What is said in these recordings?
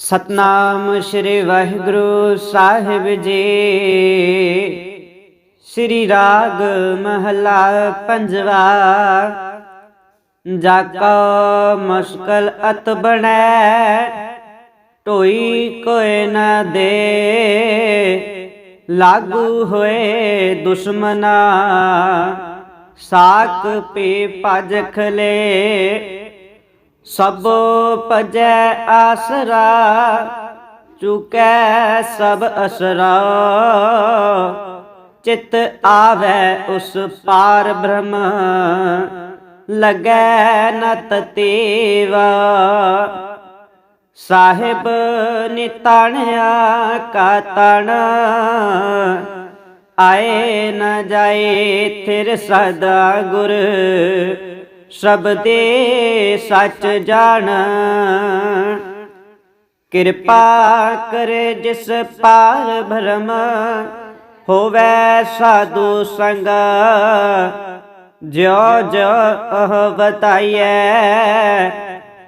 ਸਤਨਾਮ ਸ੍ਰੀ ਵਾਹਿਗੁਰੂ ਸਾਹਿਬ ਜੀ। ਸ੍ਰੀ ਰਾਗ ਮਹਲਾ ਪੰਜਵਾ, ਜਾ ਮੁਸ਼ਕਲ ਅਤ ਬਣੈ, ਢੋਈ ਕੋਇ ਨ ਦੇ। ਲਾਗੂ ਹੋਏ ਦੁਸ਼ਮਨਾ ਸਾਕ ਪੀ ਭਜ ਖਲੇ। ਸਭ ਭਜੈ ਆਸਰਾ, ਚੁਕੈ ਸਭ ਅਸਰਾ। ਚਿਤ ਆਵੈ ਉਸ ਪਾਰ ਬ੍ਰਹਮ, ਲਗੈ ਨਤ ਤੇਵਾ। ਸਾਹਿਬ ਨਿਤਾਣਿਆ ਕਾ ਤਣ, ਆਏ ਨ ਜਾਏ ਥਿਰ ਸਦਾ ਗੁਰ। ਸ਼ਬਦੇ ਸੱਚ ਜਾਣ। ਕਿਰਪਾ ਕਰੇ ਜਿਸ ਪਾਰ ਭਰਮ ਹੋਵੇ ਸਾਧੂ ਸੰਗ। ਜਿਉ ਜਿਉ ਅਹ ਬਤਾਈਐ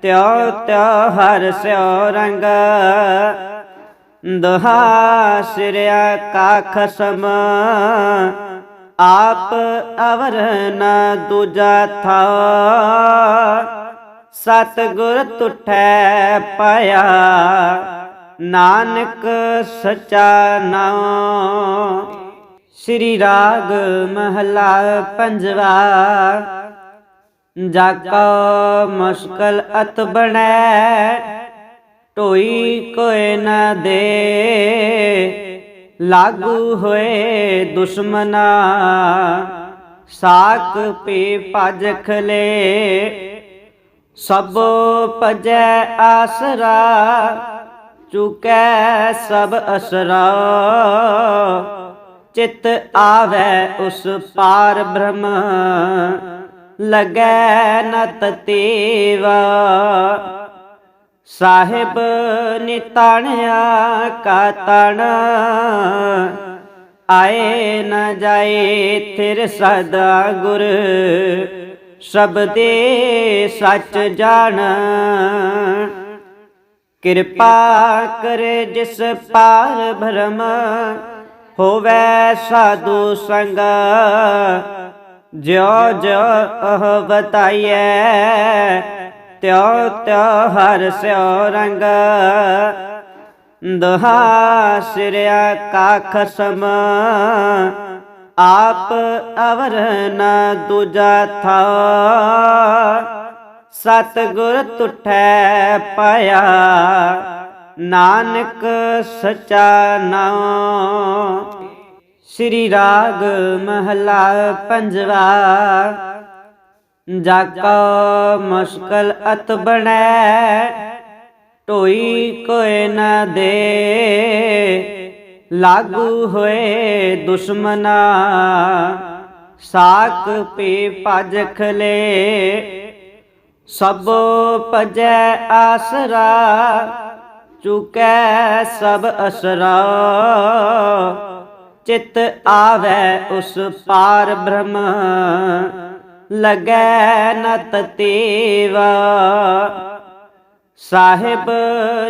ਤਿਉ ਤਿਉ ਹਰ ਸਿਉ ਰੰਗ। ਦਹਾ ਸਿਰਿਆ ਕਾਖ ਸਮ। ਆਪ ਅਵਰ ਨਾ ਦੂਜਾ ਥਾ। ਸਤ ਗੁਰ ਤੁਠੈ ਪਾਇਆ, ਨਾਨਕ ਸਚਾ ਨਾਮ। ਸ੍ਰੀ ਰਾਗ ਮਹਲਾ ਪੰਜਵਾ, ਜਾ ਕੋ ਮੁਸ਼ਕਲ ਅਤ ਬਣੈ, ਢੋਈ ਕੋਇ ਨਾ ਦੇ। ਲਾਗੂ ਹੋਏ ਦੁਸ਼ਮਨਾ ਸਾਕ ਪੀ ਭਜ ਖਲੇ, ਸਭ ਭਜੈ ਆਸਰਾ, ਚੁਕੈ ਸਭ ਅਸਰਾ। ਚਿਤ ਆਵੈ ਉਸ ਪਾਰ ਬ੍ਰਹਮ, ਲਗੈ ਨਤ ਤੇਵਾ। ਸਾਹਿਬ ਨਿਤਾਣਿਆ ਕਾ ਤਣ। ਆਏ ਨ ਜਾਏ ਥਿਰ ਸਦਾ ਗੁਰ। ਸ਼ਬਦੇ ਸੱਚ ਜਾਣ। ਕਿਰਪਾ ਕਰ ਜਿਸ ਪਾਰ ਭਰਮ। ਹੋਵੇ ਸਾਧੂ ਸੰਗ। ਜਿਉ ਜਿਉ ਅਹ ਤਿਉ ਤਿਉ ਹਰ ਸਿਉ ਰੰਗ। ਦਹਾ ਸਿਰਿਆ ਕਾਖ ਸਮ। ਆਪ ਅਵਰ ਨ ਦੂਜਾ ਥਾ। ਸਤ ਗੁਰ ਤੁਠੈ ਪਾਇਆ। ਨਾਨਕ ਸਚਾ ਨਾਮ ਸ੍ਰੀ ਰਾਗ ਮਹਲਾ ਪੰਜਵਾ। ਜਾ ਕੋ ਮੁਸ਼ਕਲ ਅਤ ਬਣੈ, ਢੋਈ ਕੋਇ ਨਾ ਦੇ। ਲਾਗੂ ਹੋਏ ਦੁਸ਼ਮਨਾ, ਸਾਕ ਪੀ ਭਜ ਖਲੇ। ਸਭ ਭਜੈ ਆਸਰਾ, ਚੁਕੈ ਸਭ ਅਸਰਾ। ਚਿਤ ਆਵੈ ਉਸ ਪਾਰ ਬ੍ਰਹਮ ਲਗੈ ਨਤ ਤੇਵਾ। ਸਾਹਿਬ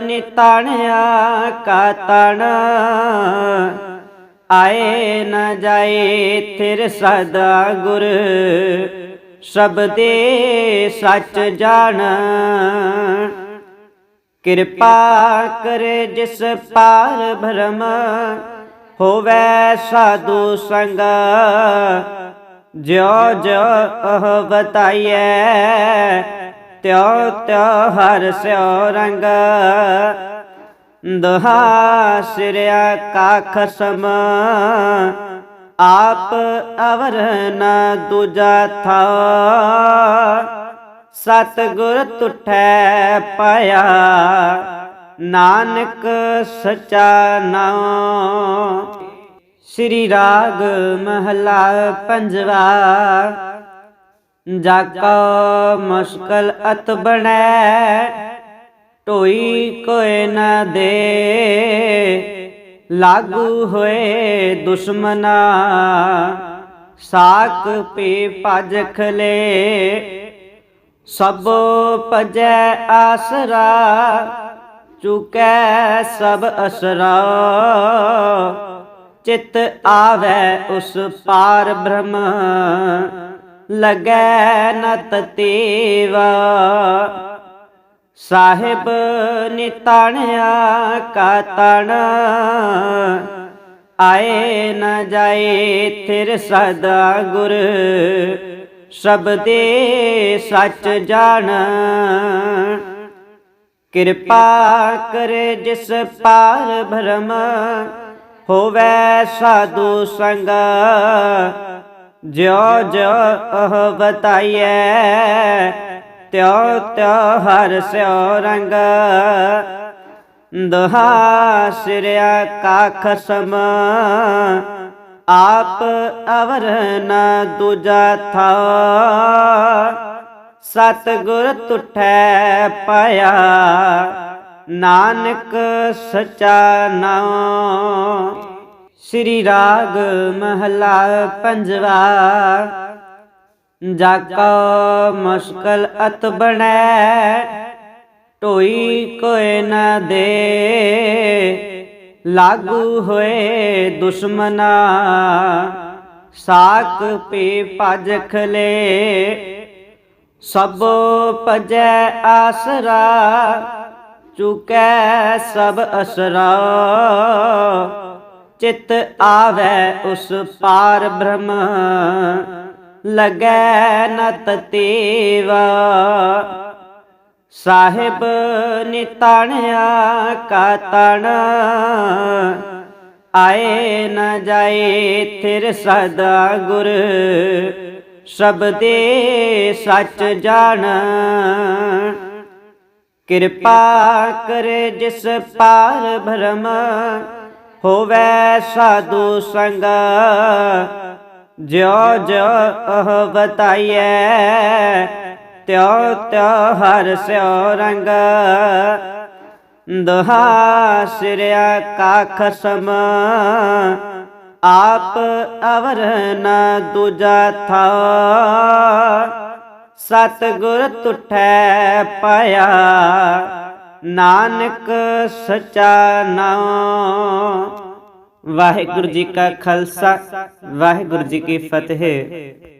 ਨਿਤਾਣਿਆ ਕਾ ਤਣ। ਆਏ ਨ ਜਾਏ ਥਿਰ ਸਦਾ ਗੁਰ। ਸ਼ਬਦੇ ਸੱਚ ਜਾਣ। ਕਿਰਪਾ ਕਰੇ ਜਿਸ ਪਾਰ ਭਰਮ। ਹੋਵੇ ਸਾਧੂ ਸੰਗ। ਜਿਉ ਜਿਉ ਉਹ ਬਤਾਈਐ ਤਿਉ ਤਿਉ ਹਰ ਸਿਉ ਰੰਗ। ਦਹਾ ਸਿਰਿਆ ਕਾਖ ਸਮ, ਆਪ ਅਵਰ ਨ ਦੂਜਾ ਥਾ ਸਤ ਗੁਰ ਤੁਠੈ ਪਾਇਆ, ਨਾਨਕ ਸਚਾ ਨਾਮ ਸ੍ਰੀ ਰਾਗ ਮਹਲਾ ਪੰਜਵਾ। ਜਾ ਕੋ ਮੁਸ਼ਕਲ ਅਤ ਬਣੈ, ਢੋਈ ਕੋਇ ਨ ਦੇ। ਲਾਗੂ ਹੋਏ ਦੁਸ਼ਮਨਾ ਸਾਕ ਪੀ ਭਜ ਖਲੇ। ਸਭ ਭਜੈ ਆਸਰਾ, ਚੁਕੈ ਸਭ ਅਸਰਾ। ਚਿਤ ਆਵੈ ਉਸ ਪਾਰ ਬ੍ਰਹਮ, ਲਗੈ ਨ ਤਤੇਵਾ ਸਾਹਿਬ ਨਿਤਾਣਿਆ ਕਾ ਤਣ, ਆਏ ਨ ਜਾਏ ਥਿਰ ਸਦਾ ਗੁਰ। ਸ਼ਬਦੇ ਸੱਚ ਜਾਣ। ਕਿਰਪਾ ਕਰ ਜਿਸ ਪਾਰ ਭਰਮ ਹੋਵੇ ਸਾਧੂ ਸੰਗ। ਜਿਉ ਜਿਉ ਅਹ ਬਤਾਈਐ ਤਿਉ ਤਿਉ ਹਰ ਸਿਉ ਰੰਗ। ਦਹਾ ਸਿਰਿਆ ਕਾਖ ਸਮ, ਆਪ ਅਵਰ ਨ ਦੂਜਾ ਥਾ। ਸਤ ਗੁਰ ਤੁਠੈ ਪਾਇਆ ਨਾਨਕ ਸਚਾ ਨਾਮ। ਸ੍ਰੀ ਰਾਗ ਮਹਲਾ ਪੰਜਵਾ। ਜਾ ਮੁਸ਼ਕਲ ਅਤ ਬਣੈ, ਢੋਈ ਕੋਇ ਨਾ ਦੇ। ਲਾਗੂ ਹੋਏ ਦੁਸ਼ਮਨਾ ਸਾਕ ਪੀ ਭਜ ਖਲੇ। ਸਭ ਭਜੈ ਆਸਰਾ। ਚੁਕੈ ਸਭ ਅਸਰਾ। ਚਿਤ ਆਵੈ ਉਸ ਪਾਰ ਬ੍ਰਹਮ। ਲਗੈ ਨ ਤਤੇਵਾ ਸਾਹਿਬ ਨਿਤਾਣਿਆ ਕਾ ਤਣ। ਆਏ ਨ ਜਾਏ ਥਿਰ ਸਦਾ ਗੁਰ। ਸ਼ਬਦੇ ਸੱਚ ਜਾਣ ਕਿਰਪਾ ਕਰੇ ਜਿਸ ਪਾਰ ਭਰਮ ਹੋਵੇ ਸਾਧੂ ਸੰਗ। ਜਿਉ ਜਿਉ ਅਹ ਬਤਾਈਐ ਤਿਉ ਤਿਉ ਹਰ ਸਿਉ ਰੰਗ। ਦਹਾ ਸਿਰਿਆ ਕਾ ਖਸਮ ਆਪ ਅਵਰ ਨ ਦੂਜਾ ਥਾ। ਸਤ ਗੁਰ ਤੁਠੈ ਪਾਇਆ, ਨਾਨਕ ਸਚਾ ਨਾਮ। ਵਾਹਿਗੁਰੂ ਜੀ ਕਾ ਖਾਲਸਾ, ਵਾਹਿਗੁਰੂ ਜੀ ਕੀ ਫਤਿਹ।